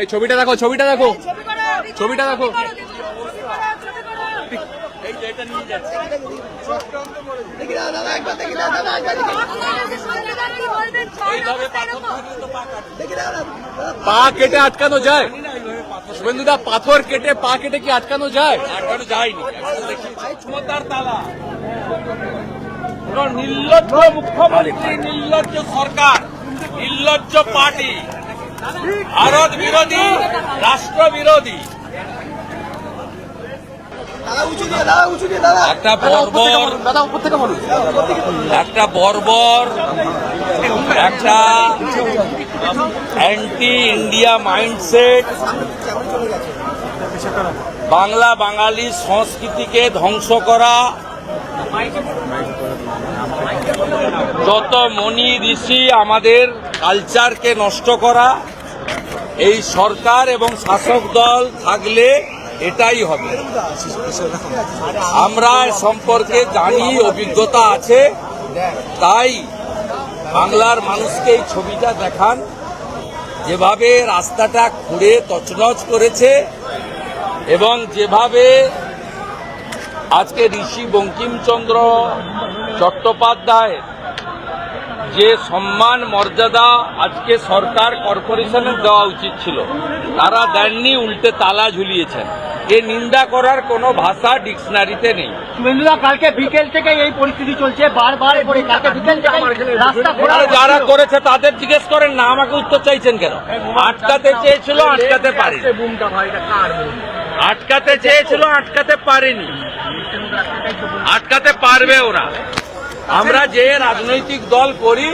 এই ছবিটা দেখো ছবিটা দেখো। ছবিটা দেখো। পা কেটে আটকানো যায়। শুভেন্দুদা পাথর কেটে পা কেটে কি আটকানো যায়? আটকানো যায়নি। ক্ষমতার তালা। কোন নির্লজ্জ মুখ্যমন্ত্রী নির্লজ্জ সরকার নির্লজ্জ পার্টি। ভারত বিরোধী রাষ্ট্র বিরোধী একটা বর্বর একটা বর্বর, একটা anti India mindset Bangla Bangali সংস্কৃতিকে ধ্বংস করা। যত মনি ঋষি আমাদের কালচারকে নষ্ট করা। এই সরকার এবং শাসক দল থাকলে এটাই হবে। আমরা সম্পর্কে জানি, অভিজ্ঞতা আছে। তাই বাংলার মানুষকে এই ছবিটা দেখান। যেভাবে রাস্তাটা খুঁড়ে তছনছ করেছে এবং যেভাবে আজকে ঋষি বঙ্কিমচন্দ্র চট্টোপাধ্যায় যে সম্মান মর্যাদা আজকে সরকার কর্পোরেশনের দেওয়া উচিত ছিল তারা দেননি উল্টে তালা ঝুলিয়েছেন। এ নিন্দা করার কোনো ভাষা ডিকশনারিতে নেই। কালকে বিকেল থেকে এই পরিস্থিতি চলছে বারবার যারা করেছে তাদের জিজ্ঞেস করেন না আমাকে উত্তর চাইছেন কেন? আটকাতে চেয়েছিল আটকাতে পারে আটকাতে চেয়েছিল আটকাতে পারেনি। আটকাতে পারবে ওরা। আমরা যে রাজনৈতিক দল করি,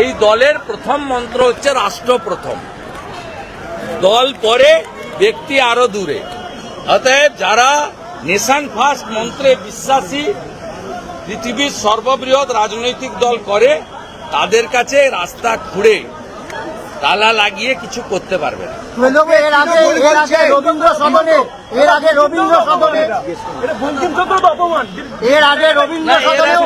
এই দলের প্রথম মন্ত্র হচ্ছে রাষ্ট্র প্রথম। দল পরে ব্যক্তি আরও দূরে। অতএব যারা নেশান ফার্স্ট মন্ত্রে বিশ্বাসী, পৃথিবীর সর্ববৃহৎ রাজনৈতিক দল করে, তাদের কাছে রাস্তা খুঁড়ে তালা লাগিয়ে কিছু করতে পারবে না। এর আগে এর আগে রবীন্দ্র সদনে এর আগে রবীন্দ্র সদনে। এর আগে রবীন্দ্র সদনে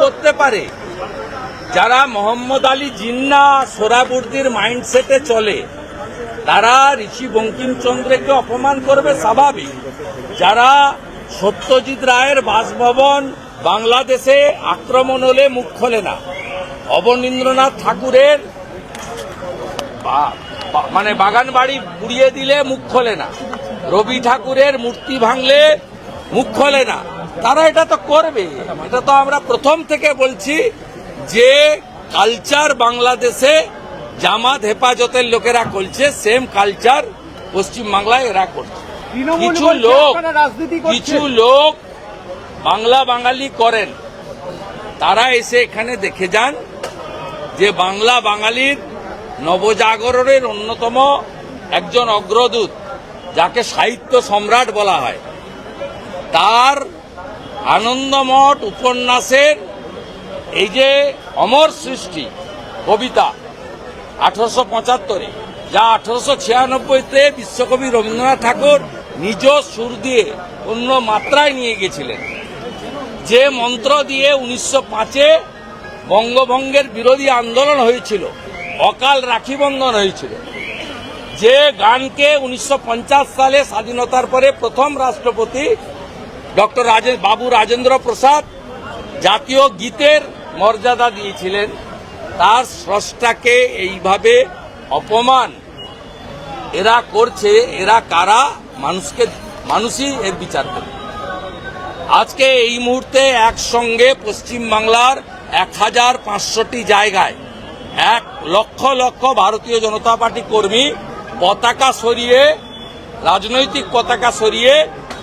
করতে পারে। যারা মোহাম্মদ আলী জিন্না সোরাবুর্দির মাইন্ডসেটে চলে তারা ঋষি বঙ্কিমচন্দ্রকে অপমান করবে স্বাভাবিক। যারা সত্যজিৎ রায়ের বাসভবন বাংলাদেশে আক্রমণ হলে মুখ খোলে না। অবনীন্দ্রনাথ ঠাকুরের মানে বাগান বাড়ি পুড়িয়ে দিলে মুখ খোলে না। রবি ঠাকুরের মূর্তি ভাঙলে মুখ খোলে না। তারা এটা তো করবে। এটা তো আমরা প্রথম থেকে বলছি যে কালচার বাংলাদেশে জামাত হেফাজতের লোকেরা করছে সেম কালচার পশ্চিম বাংলায় এরা করছে। কিছু লোক কিছু লোক বাংলা বাঙালি করেন। তারা এসে এখানে দেখে যান যে বাংলা বাঙালির নবজাগরণের অন্যতম একজন অগ্রদূত, যাকে সাহিত্য সম্রাট বলা হয়। তার আনন্দমঠ উপন্যাসের এই যে অমর সৃষ্টি কবিতা আঠারোশো পঁচাত্তরে, যা আঠারোশো ছিয়ানব্বইতে বিশ্বকবি রবীন্দ্রনাথ ঠাকুর নিজ সুর দিয়ে অন্য মাত্রায় নিয়ে গেছিলেন। যে মন্ত্র দিয়ে উনিশশো পাঁচে বঙ্গভঙ্গের বিরোধী আন্দোলন হয়েছিল অকাল রাখি বন্ধন হয়েছিল। যে গানকে উনিশশো পঞ্চাশ সালে স্বাধীনতার পরে প্রথম রাষ্ট্রপতি ডক্টর বাবু রাজেন্দ্র প্রসাদ জাতীয় গীতের মর্যাদা দিয়েছিলেন। তার স্রষ্টাকে এইভাবে অপমান এরা করছে, এরা কারা, মানুষকে, মানুষই এর বিচার করে আজকে এই মুহূর্তে একসঙ্গে পশ্চিমবাংলার এক হাজার পাঁচশোটি জায়গায় এক লক্ষ লক্ষ ভারতীয় জনতা পার্টি কর্মী পতাকা সরিয়ে রাজনৈতিক পতাকা সরিয়ে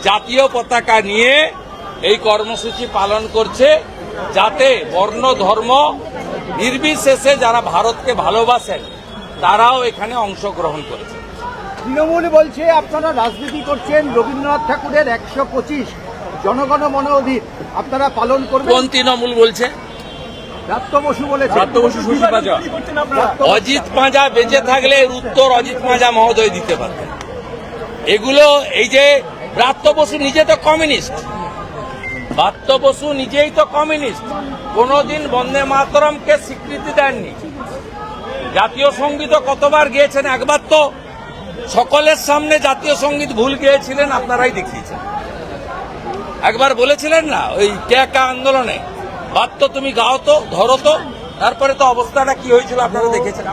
জাতীয় পতাকা নিয়ে এই কর্মসূচি পালন করছে যাতে বর্ণ ধর্ম নির্বিশেষে যারা ভারতকে ভালোবাসেন তারাও এখানে অংশগ্রহণ করেছে। তৃণমূল বলছে আপনারা রাজনীতি করছেন রবীন্দ্রনাথ ঠাকুরের একশো পঁচিশ জনগণ মন অধীর আপনারা পালন করবেন। কোন তৃণমূল বলছে? অজিত পাঁজা বেঁচে থাকলে এর উত্তর অজিত পাঁজা মহোদয় দিতে পারবেন এগুলো এই যে ব্রাত্য বসু নিজে তো কমিউনিস্ট। ব্রাত্য বসু নিজেই তো কমিউনিস্ট। কোনোদিন বন্দে মাতরমকে স্বীকৃতি দেননি। জাতীয় সংগীত কতবার গিয়েছেন? একবার তো সকলের সামনে জাতীয় সংগীত ভুল গিয়েছিলেন আপনারাই দেখিয়েছেন। একবার বলেছিলেন না ওই ক্যাকা আন্দোলনে। বাদ তো তুমি গাও তো, ধরো তো। তারপরে তো অবস্থাটা কি হয়েছিল আপনারা দেখেছেন?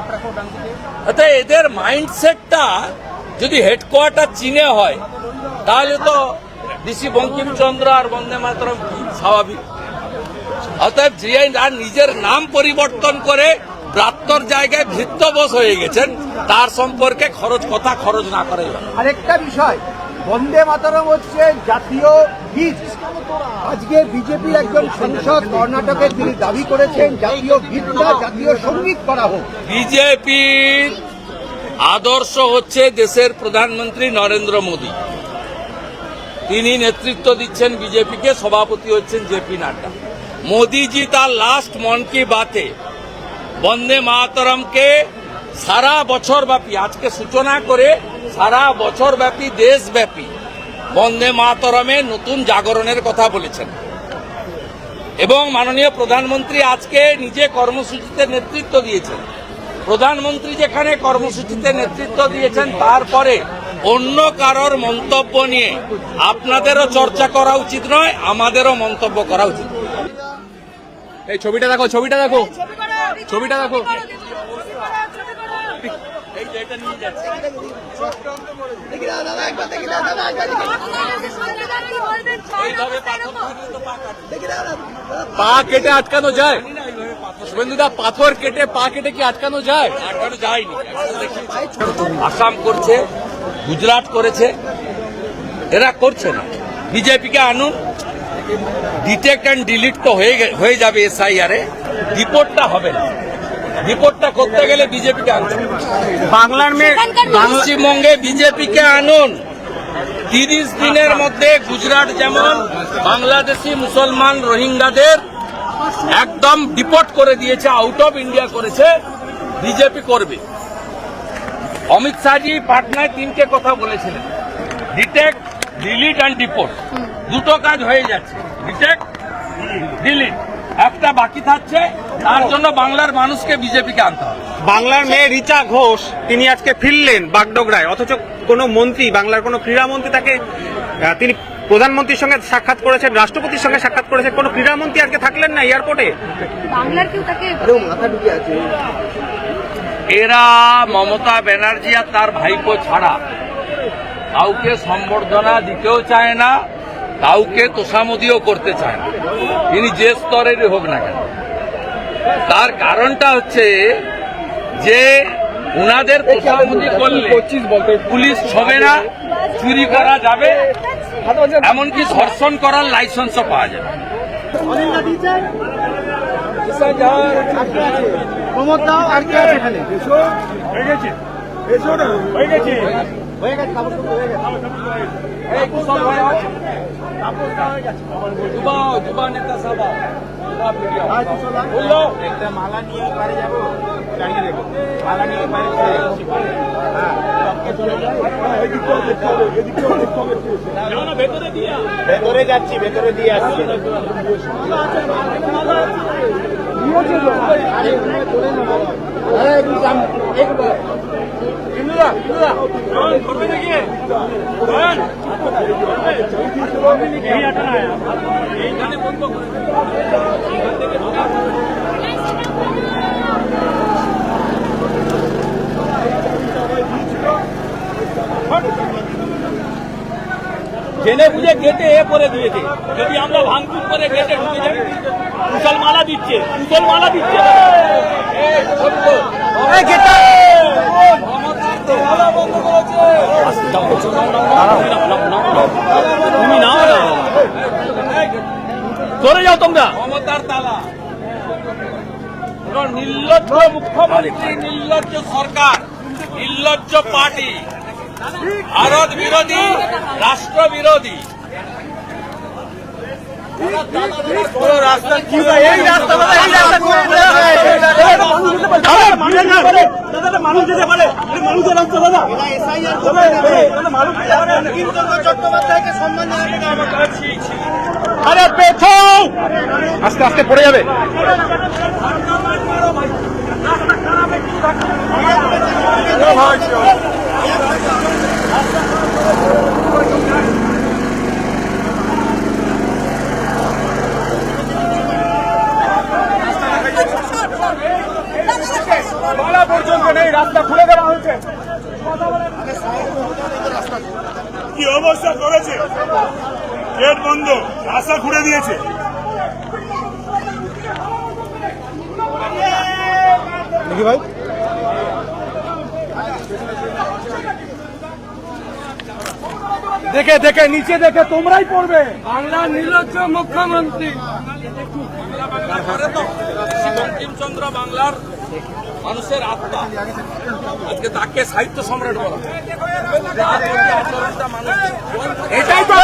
অর্থাৎ এদের মাইন্ডসেটটা যদি হেডকোয়ার্টার চীনে হয়, তাহলে তো ঋষি বঙ্কিমচন্দ্র আর বন্দে মাতরম স্বাভাবিক? অতএব জিআই আর নিজের নাম পরিবর্তন করে ব্রাত্যর জায়গায় ভৃত্য হয়ে গেছেন, তার সম্পর্কে খরচ কথা খরচ না করে। আরেকটা বিষয় বন্দে মাতারম হচ্ছে জাতীয় গীত। আজকে বিজেপির একজন সাংসদ কর্ণাটকে তিনি দাবি করেছেন, জাতীয় গীতটা জাতীয় সংগীত করা হোক। বিজেপির আদর্শ হচ্ছে দেশের প্রধানমন্ত্রী নরেন্দ্র মোদী। তিনি নেতৃত্ব দিচ্ছেন বিজেপিকে, সভাপতি হচ্ছেন জেপি নাড্ডা। মোদিজি তার লাস্ট মন কি বাতে বন্দে মাতরমকে সারা বছর ব্যাপী, আজকে সূচনা করে সারা বছর ব্যাপী দেশব্যাপী বন্দে মাতরমে নতুন জাগরণের কথা বলেছেন। এবং মাননীয় প্রধানমন্ত্রী আজকে নিজে কর্মসূচিতে নেতৃত্ব দিয়েছেন। প্রধানমন্ত্রী যেখানে কর্মসূচিতে নেতৃত্ব দিয়েছেন তারপরে অন্য কারোর মন্তব্য নিয়ে আপনাদেরও চর্চা করা উচিত নয় আমাদেরও মন্তব্য করা উচিত। এই ছবিটা দেখো ছবিটা দেখো। ছবিটা দেখো। এটা নিয়ে যাচ্ছে। পা কেটে আটকানো যায়। শুভেন্দুদা পাথর কেটে পা কেটে কি আটকানো যায়? এখনও যায়নি আসাম করছে গুজরাট করেছে। এরা করছে না। বিজেপিকে আনুন। ডিটেক্ট অ্যান্ড ডিলিট তো হয়ে হয়ে যাবে এসআইআর। এ রিপোর্টটা হবে না। রিপোর্টটা করতে গেলে বিজেপিকে আনতে হবে। বাংলার মেয়ে পশ্চিমবঙ্গে বিজেপিকে আনুন। তিরিশ দিনের মধ্যে গুজরাট যেমন বাংলাদেশি মুসলমান রোহিঙ্গাদের একদম ডিপোর্ট করে দিয়েছে আউট অফ ইন্ডিয়া করেছে বিজেপি করবে। অমিত শাহজি পাটনায় তিনটে কথা বলেছিলেন। ডিটেক্ট ডিলিট অ্যান্ড ডিপোর্ট দুটো কাজ হয়ে যাচ্ছে। ডিটেক্ট ডিলিট একটা বাকি থাকছে তার জন্য বাংলার মানুষকে বিজেপিকে আনতে হবে। বাংলার মেয়ে রিচা ঘোষ তিনি আজকে ফিরলেন বাগডোগরায়। অথচ কোনো মন্ত্রী বাংলার কোনো ক্রীড়ামন্ত্রী তাকে তিনি প্রধানমন্ত্রীর সঙ্গে সাক্ষাৎ করেছেন রাষ্ট্রপতির সঙ্গে সাক্ষাৎ করেছেন। কোনো ক্রীড়ামন্ত্রী আজকে থাকলেন না এয়ারপোর্টে? বাংলার কেউ তাকে এরা মমতা ব্যানার্জি আর তার ভাইপো ছাড়া কাউকে সম্বর্ধনা দিতেও চায় না। কাউকে তোষামদিও করতে চায় না। তিনি যে স্তরেরই হোক না কেন। তার কারণটা হচ্ছে যে উনাদের তোষামদি করলে পুলিশ ছবে না চুরি করা যাবে এমনকি ধর্ষণ করার লাইসেন্সও পাওয়া যাবে প্রমোদ দাও আর কে আছে এখানে? হয়ে গেছে হয়ে গেছে। হয়ে গেছে এই কুশল ভাই আও। যুবা যুবা নেতা সাহেব আও। যুবা মিডিয়া। আও। বলল? একটা মালা নিয়ে বাড়ি যাব। চালিয়ে দেবো। মালা নিয়ে বাড়ি চলে যাচ্ছি হ্যাঁ। ভেতরে যাচ্ছি ভেতরে দিয়ে আসছি। জেনে বুঝে গেটে এ করে দিয়েছে। যদি আমরা ভাঙচুর করে গেটে ঢুকে যাই কুশল মালা দিচ্ছে। কুশল মালা দিচ্ছে। তুমি নাও না সরে যাও তোমরা মমতার তালা নির্লজ্জ মুখ্যমন্ত্রী নির্লজ্জ সরকার নির্লজ্জ পার্টি ভারত বিরোধী রাষ্ট্র বিরোধী রাস্তা কি এই রাস্তা এই রাস্তা মানুষ যেতে পারে মানুষের রাস্তা দাদা চট্টোপাধ্যায়কে সম্মান জানাতে আরে পেছো আস্তে আস্তে পড়ে যাবে মালা পর্যন্ত নেই রাস্তা খুলে দেওয়া হয়েছে। কি অবস্থা করেছে? গেট বন্ধ রাস্তা খুঁড়ে দিয়েছে। ভাই? দেখে দেখে নিচে দেখে তোমরাই পড়বে। বাংলা নির্লজ্জ মুখ্যমন্ত্রী। বঙ্কিমচন্দ্র বাংলার মানুষের আত্মা। আজকে তাকে সাহিত্য সম্রাট বলা এটাই তো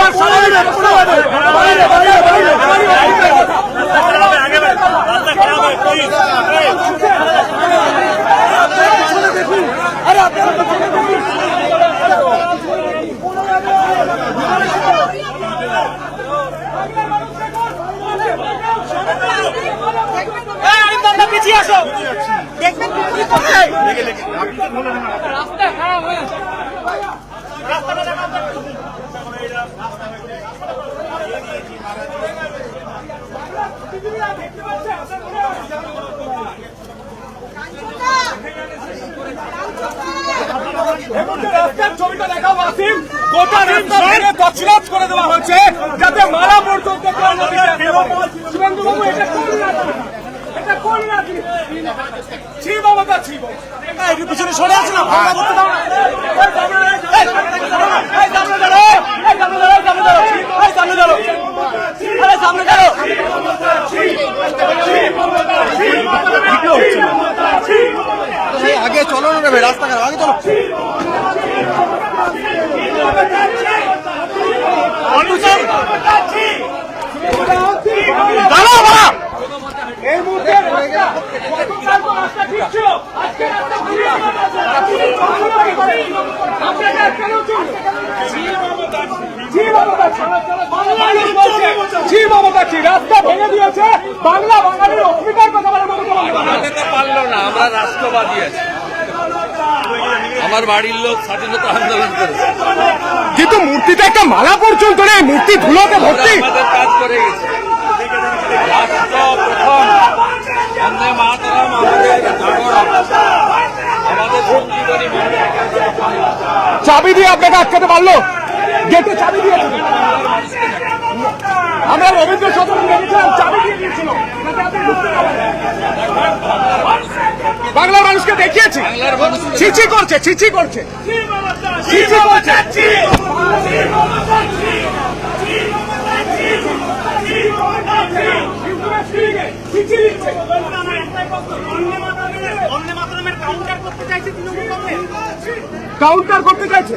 তছনছ করে দেওয়া হয়েছে যাতে মারা পর্যন্ত। শুভেন্দুবাবু এটা সরে আছে এই সামনে দাঁড়াও, এই সামনে দাঁড়াও, এই সামনে দাঁড়াও, এই সামনে দাঁড়াও, এই সামনে দাঁড়াও, এই সামনে দাঁড়াও। আগে চলো না রে রাস্তাঘাট আগে চলো দাঁড়াও বাবা এই মুহূর্তে রাস্তা গতকাল তো রাস্তা ঠিক ছিল আজকে রাস্তা ঘুরিয়ে দেওয়া হয়েছে। আপনারা কেন চলবে? জি মমতা রাস্তা ভেঙে দিয়েছে বাংলা বাঙালির অস্মিতার কথা পারল না আমরা রাষ্ট্রবাদী আছি আমার বাড়ির লোক স্বাধীনতা আন্দোলন করেছে কিন্তু মূর্তিতে একটা মালা পর্যন্ত নেই, মূর্তি ধুলোতে আমরা আমাদের কাজ করে গেছি প্রথম বন্দে মাতরম আমাদের জাগরণ আমাদের সঞ্জীবনী মন্দির চাবি দিয়ে আপনাকে আটকাতে পারল গেটে চাবি দিয়েছিল আমরা রবীন্দ্র সদন দেখেছিলাম চাবি দিয়ে দিয়েছিল। বাংলার মানুষকে দেখিয়েছি। চিচি করছে চিচি করছে। ছিচি করছে। কাউন্টার করতে চাইছে